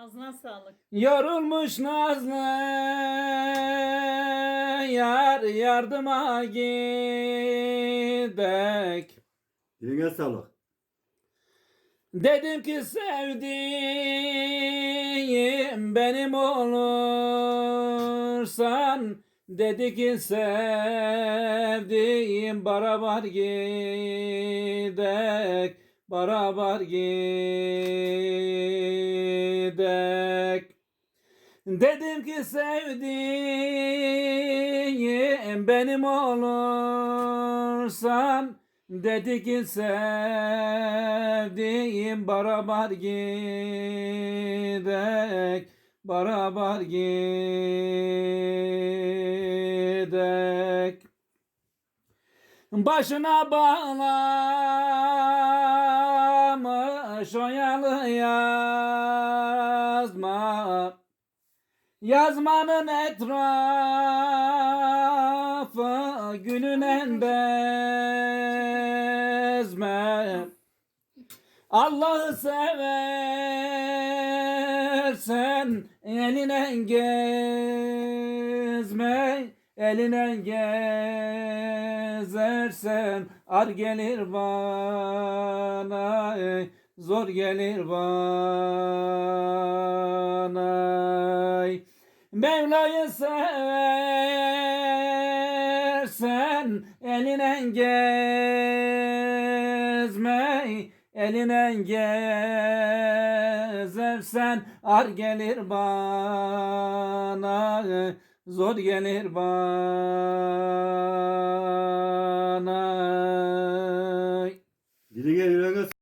Ağzına sağlık. Yorulmuş nazlı yar yardıma gidek. Diline sağlık. Dedim ki sevdiğim benim olursan Dedi ki sevdiğim beraber gidek Beraber gidek Dedim ki sevdiğim benim olursan Dedi ki sevdiğim beraber gidek Beraber gidek. Başına bağlamış oyalı yazma Yazmanın etrafı gülünen bezme. Allah'ı seversen eline gezme Eline gezersen ar gelir bana. Ey, Zor gelir bana. Mevla'yı seversen eline gezme Eline gezersen ar gelir bana. Zor gelir bana. Diline yüreğine